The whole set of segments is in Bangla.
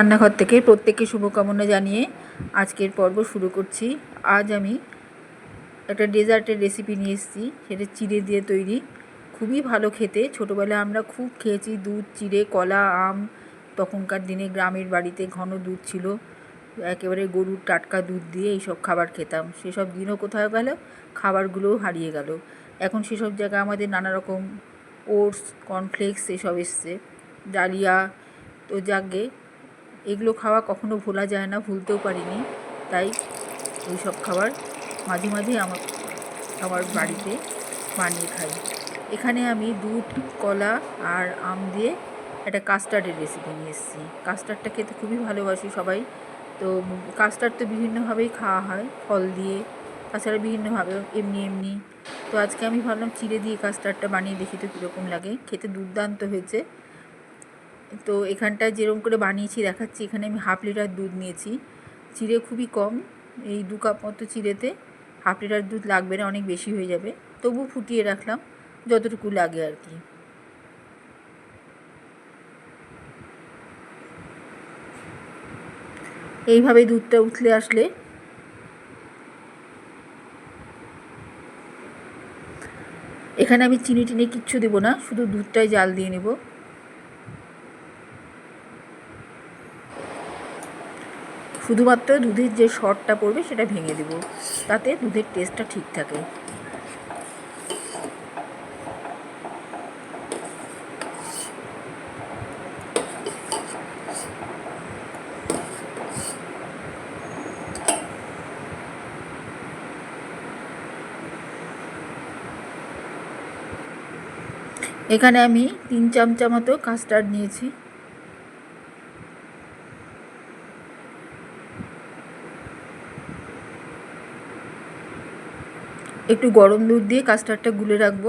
রান্নাঘর থেকে প্রত্যেককে শুভকামনা জানিয়ে আজকের পর্ব শুরু করছি। আজ আমি একটা ডেজার্টের রেসিপি নিয়ে এসেছি, সেটা চিড়ে দিয়ে তৈরি। খুবই ভালো খেতে। ছোটোবেলায় আমরা খুব খেয়েছি, দুধ, চিড়ে, কলা, আম। তখনকার দিনে গ্রামের বাড়িতে ঘন দুধ ছিল। একেবারে গরুর টাটকা দুধ দিয়ে এইসব খাবার খেতাম। সেসব দিনও কোথাও গেল, খাবারগুলোও হারিয়ে গেল। এখন সেসব জায়গায় আমাদের নানা রকম ওটস, কর্নফ্লেক্স এসব এসছে। ডালিয়া তো যাকগে এগুলো খাওয়া কখনো ভোলা যায় না, ভুলতেও পারিনি। তাই এই সব খাবার মাঝে মাঝে আমার আমার বাড়িতে বানিয়ে খাই। এখানে আমি দুধ, কলা আর আম দিয়ে একটা কাস্টার্ডের রেসিপি নিয়ে এসেছি। কাস্টার্ডটা খেতে খুবই ভালোবাসি সবাই। তো কাস্টার্ড তো বিভিন্নভাবেই খাওয়া হয়, ফল দিয়ে, তাছাড়া বিভিন্নভাবে এমনি এমনি। তো আজকে আমি ভাবলাম চিড়ে দিয়ে কাস্টার্ডটা বানিয়ে দেখি তো কীরকম লাগে। খেতে দুর্দান্ত হয়েছে। তো এখানটায় যেরকম করে বানিয়েছি, দেখাচ্ছি। এখানে আমি হাফ লিটার দুধ নিয়েছি। চিড়ে খুবই কম, এই দু কাপ মতো চিড়েতে হাফ লিটার দুধ লাগবে না, অনেক বেশি হয়ে যাবে। তবু ফুটিয়ে রাখলাম, যতটুকু লাগে আর কি। এইভাবে দুধটা উঠলে আসলে এখানে আমি চিনি টিনি কিচ্ছু দেবো না, শুধু দুধটাই জাল দিয়ে নেব। শুধুমাত্র দুধের যে শটটা পড়বে সেটা ভেঙে দেবো। তাতে দুধের টেস্টটা ঠিক থাকে। এখানে আমি তিন চামচা মতো কাস্টার্ড নিয়েছি। একটু গরম দুধ দিয়ে কাস্টার্ডটা গুলে রাখব।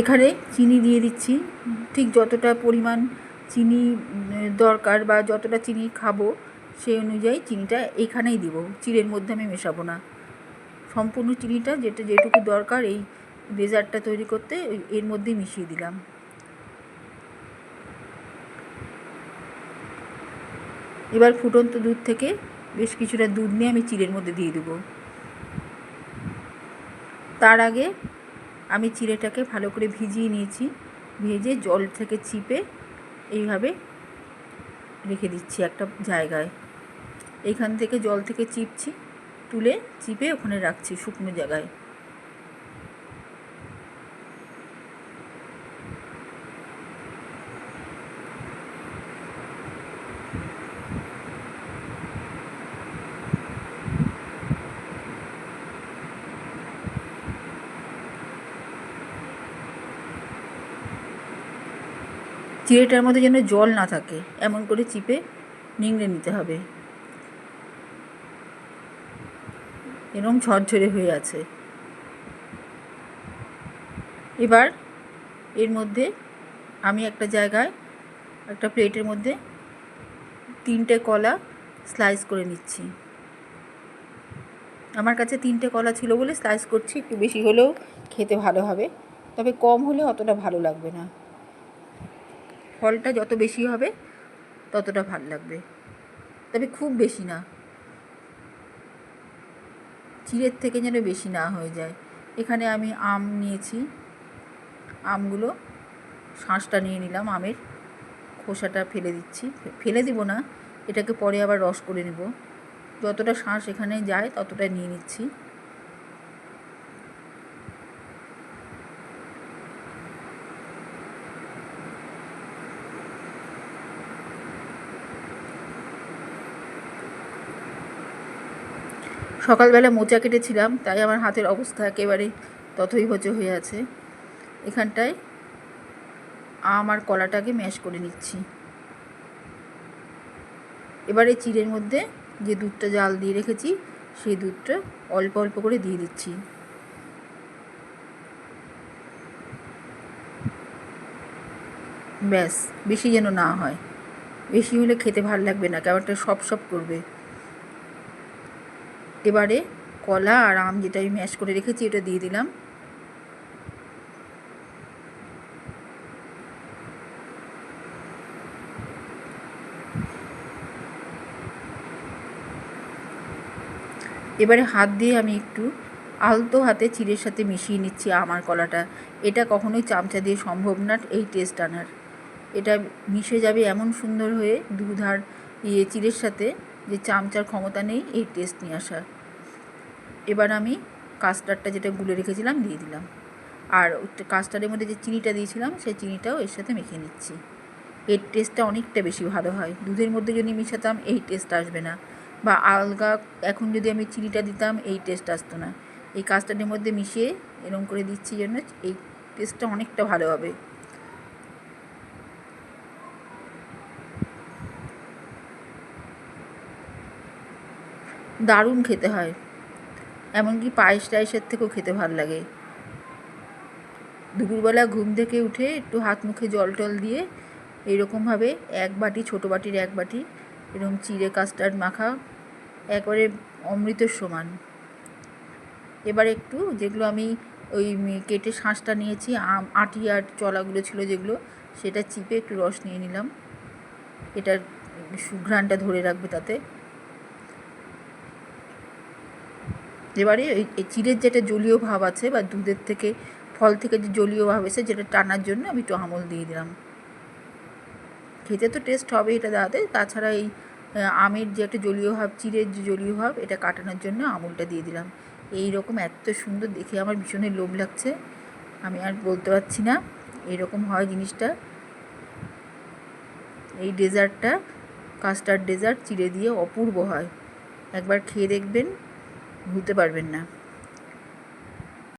এখানে চিনি দিয়ে দিচ্ছি। ঠিক যতটা পরিমাণ চিনি দরকার বা যতটা চিনি খাব, সেই অনুযায়ী চিনিটা এখানেই দিব। চিড়ের মধ্যে আমি মেশাবো না। সম্পূর্ণ চিনিটা যেটা, যেটুকু দরকার এই ডেজার্টটা তৈরি করতে এর মধ্যেই মিশিয়ে দিলাম। এবার ফুটন্ত দুধ থেকে বেশ কিছুটা দুধ নিয়ে আমি চিড়ের মধ্যে দিয়ে দেবো। তার আগে আমি চিড়েটাকে ভালো করে ভিজিয়ে নিয়েছি। ভেজে জল থেকে চিপে এইভাবে রেখে দিচ্ছি একটা জায়গায়। এইখান থেকে জল থেকে চিপছি, তুলে চিপে ওখানে রাখছি শুকনো জায়গায়। চিড়েটার মধ্যে যেন জল না থাকে, এমন করে চিপে নিংড়ে নিতে হবে। এরকম ঝরঝরে হয়ে আছে। এবার এর মধ্যে আমি একটা জায়গায় একটা প্লেটের মধ্যে তিনটে কলা স্লাইস করে নিচ্ছি। আমার কাছে তিনটে কলা ছিল বলে স্লাইস করছি, একটু বেশি হলেও খেতে ভালো হবে, তবে কম হলে অতটা ভালো লাগবে না। ফলটা যত বেশি হবে, ততটা ভালো লাগবে। তবে খুব বেশি না। চিড়ের থেকে যেন বেশি না হয়ে যায়। এখানে আমি আম নিয়েছি। আমগুলো শাঁসটা নিয়ে নিলাম, আমের খোসাটা ফেলে দিচ্ছি। ফেলে দিব না, এটাকে পরে আবার রস করে নেব। যতটা শাঁস এখানে যায় ততটা নিয়ে নিচ্ছি। সকালবেলা মোচা কেটেছিলাম, তাই আমার হাতের অবস্থা একেবারে তথই হচে হয়ে আছে। এখানটায় আম আর কলাটাকে ম্যাশ করে নিচ্ছি। এবারে চিড়ের মধ্যে যে দুধটা জাল দিয়ে রেখেছি, সেই দুধটা অল্প অল্প করে দিয়ে দিচ্ছি। ব্যাস, বেশি যেন না হয়। বেশি হলে খেতে ভালো লাগবে না, কেমনটা সপ সপ করবে। এবারে কলা আর আম যেটা আমি ম্যাশ করে রেখেছি, এটা দিয়ে দিলাম। এবারে হাত দিয়ে আমি একটু আলতো হাতে চিড়ের সাথে মিশিয়ে নিচ্ছি আমার কলাটা। এটা কখনোই চামচা দিয়ে সম্ভব না, এই টেস্ট আনার। এটা মিশে যাবে এমন সুন্দর হয়ে দুধ আর ইয়ে চিড়ের সাথে যে চামচার ক্ষমতা নেই, এই টেস্ট নিয়ে আসার। এবার আমি কাস্টার্ডটা যেটা গুলে রেখেছিলাম দিয়ে দিলাম। আর কাস্টার্ডের মধ্যে যে চিনিটা দিয়েছিলাম, সেই চিনিটাও এর সাথে মেখে নিচ্ছি। এর টেস্টটা অনেকটা বেশি ভালো হয়। দুধের মধ্যে যদি মিশাতাম, এই টেস্ট আসবে না। বা আলগা এখন যদি আমি চিনিটা দিতাম, এই টেস্ট আসতো না। এই কাস্টার্ডের মধ্যে মিশিয়ে এরকম করে দিচ্ছি জন্য এই টেস্টটা অনেকটা ভালো হবে। দারুণ খেতে হয়। এমনকি পায়েস টায়েসের থেকেও খেতে ভালো লাগে। দুপুরবেলা ঘুম থেকে উঠে একটু হাত মুখে জল টল দিয়ে এইরকমভাবে এক বাটি, ছোটো বাটির এক বাটি এরকম চিড়ে কাস্টার্ড মাখা একবারে অমৃতের সমান। এবার একটু যেগুলো আমি ওই কেটে শাঁসটা নিয়েছি আটি আর চলাগুলো ছিল যেগুলো, সেটা চিপে একটু রস নিয়ে নিলাম। এটার সুঘ্রাণটা ধরে রাখবে তাতে। এবারে এই চিড়ের যেটা জলীয় ভাব আছে বা দুধের থেকে, ফল থেকে যে জলীয় ভাব এসে যেটা টানার জন্য আমি একটু আমল দিয়ে দিলাম। খেতে তো টেস্ট হবে এটা দাঁড়াতে। তাছাড়া এই আমের যে একটা জলীয় ভাব, চিড়ের যে জলীয় ভাব, এটা কাটানোর জন্য আমুলটা দিয়ে দিলাম। এই রকম এত সুন্দর দেখে আমার ভীষণই লোভ লাগছে। আমি আর বলতে পারছি না, এরকম হয় জিনিসটা। এই ডেজার্টটা, কাস্টার্ড ডেজার্ট চিড়ে দিয়ে অপূর্ব হয়। একবার খেয়ে দেখবেন। ভুলতে পারবেন না।